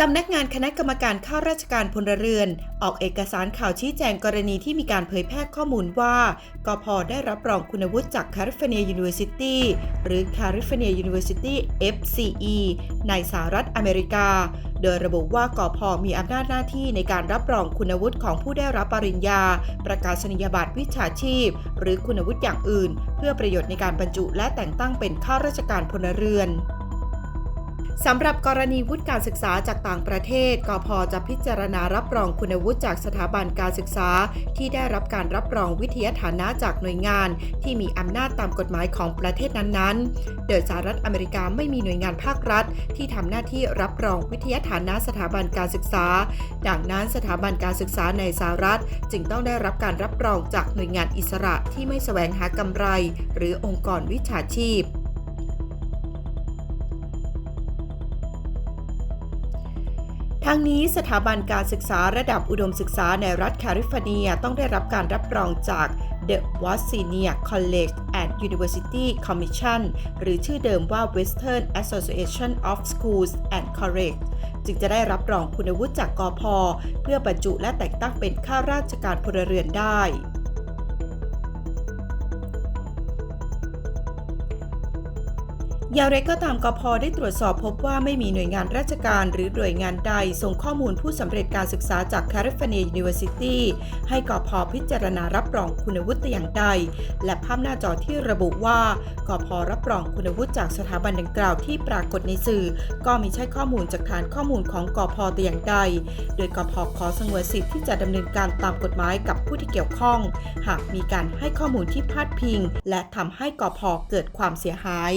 สำนักงานคณะกรรมการข้าราชการพลเรือน ออกเอกสารข่าวชี้แจงกรณีที่มีการเผยแพร่ข้อมูลว่ากพได้รับรองคุณวุฒิจาก California University หรือ California University FCE ในสหรัฐอเมริกา โดยระบุว่ากพมีอำนาจหน้าที่ในการรับรองคุณวุฒิของผู้ได้รับปริญญา ประกาศนียบัตรวิชาชีพ หรือคุณวุฒิอย่างอื่น เพื่อประโยชน์ในการบรรจุและแต่งตั้งเป็นข้าราชการพลเรือน สำหรับกรณีวุฒิการศึกษาจากต่างประเทศกพจะพิจารณารับรองคุณวุฒิจากสถาบันการศึกษา ที่ได้รับการรับรองวิทยาฐานะจากหน่วยงาน ที่มีอำนาจตามกฎหมายของประเทศนั้นๆ โดยสหรัฐอเมริกาไม่มีหน่วยงานภาครัฐ ที่ทำหน้าที่รับรองวิทยาฐานะสถาบันการศึกษา ดังนั้นสถาบันการศึกษาในสหรัฐ จึงต้องได้รับการรับรองจากหน่วยงานอิสระที่ไม่แสวงหากำไร หรือองค์กรวิชาชีพ ทั้งนี้สถาบันการศึกษาระดับอุดมศึกษาในรัฐแคลิฟอร์เนียต้องได้รับการรับรองจาก The w a s i n i a College and University Commission หรือชื่อเดิมว่า Western Association of Schools and Colleges จึงจะได้รับรองคุณวุฒิจากกพเพื่อบรรจุและแต่งตั้งเป็นข้าราชการพลเรือนได้ อย่างไรก็ตามกพได้ตรวจสอบพบว่าไม่มีหน่วยงานราชการหรือหน่วยงานใด ส่งข้อมูลผู้สำเร็จการศึกษาจาก California University ให้กพพิจารณารับรองคุณวุฒิแต่อย่างใด และภาพหน้าจอที่ระบุว่ากพรับรองคุณวุฒิจากสถาบันดังกล่าวที่ปรากฏในสื่อ ก็ไมีใช่ข้อมูลจากฐานข้อมูลของกพแต่อย่างใด โดยกพขอสงวนสิทธิ์ที่จะดำเนินการตามกฎหมายกับผู้ที่เกี่ยวข้อง หากมีการให้ข้อมูลที่พาดพิง และทำให้กพเกิดความเสียหาย